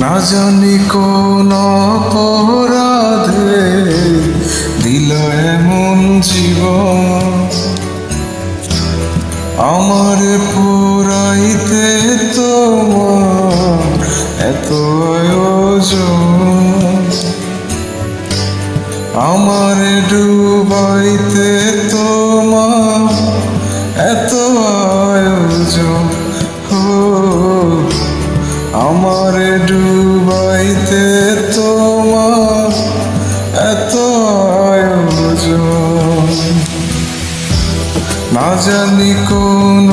না জানি কোন অপরাধে দিল এমন জীবন। আমার পুরাইতে তোমার এত আমার ডুবাইতে তোমার এত আয়োজন। আমার ডুবাইতে তোমার এত আয়োজন। না জানি কোন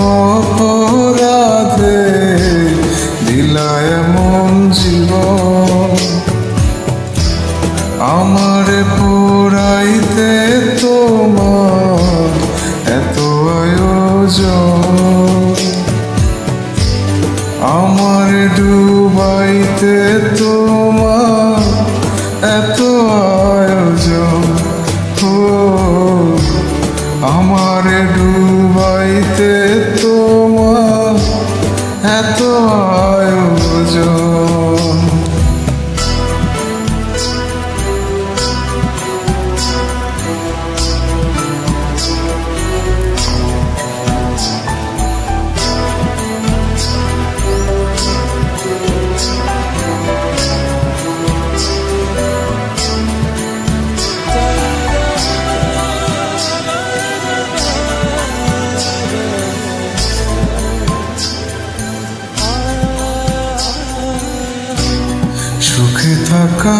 থাকা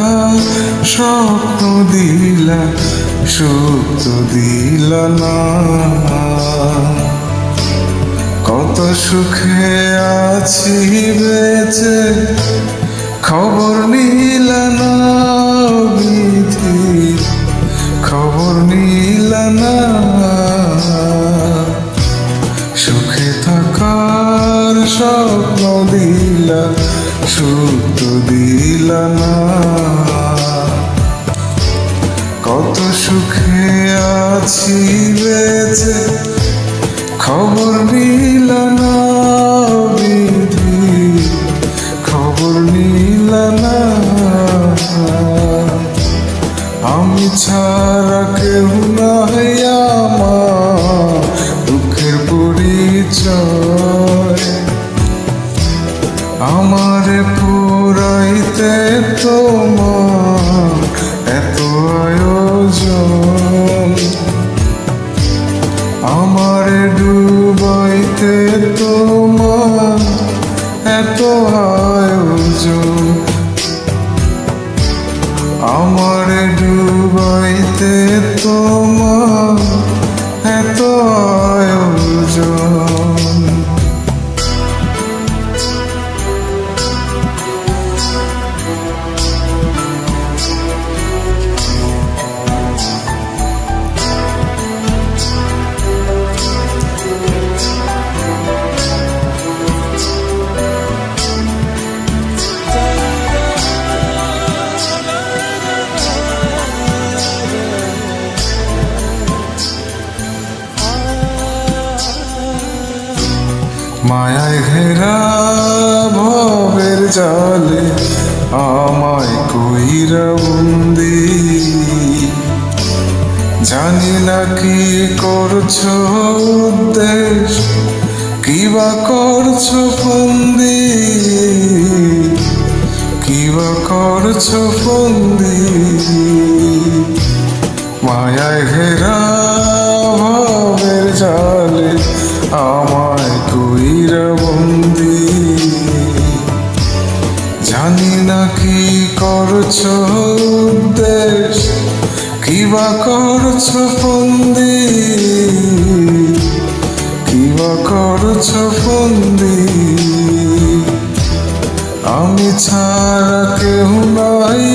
স্বপ্ন দিলা সুখ তো দিলা না। কত সুখে আছি বেঁচে, খবর নিলা না বিধি খবর নিলা না। সুখে থাকার স্বপ্ন দিলা সুখ এত আয়োজন আমার ডুবাইতে তোমার এত আয়োজন মায়ায় ঘেরা ভবের জালে আমায় কইরা বন্দি। জানি না কি করছ উদ্দেশ কিবা করছ বন্দি কিবা করছ বন্দি মায়ায় ঘেরা ভবের জালে আমায় করছ উদ্দেশ কিবা করছ ফন্দি? কিবা করছ ফন্দি? আমি ছাড়া কেউ নাই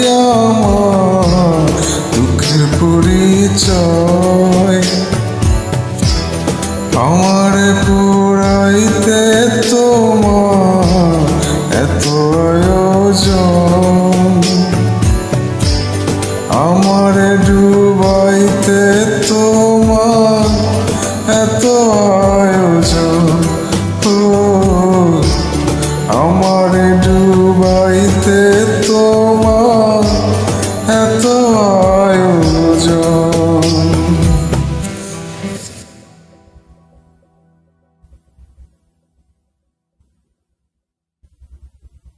oils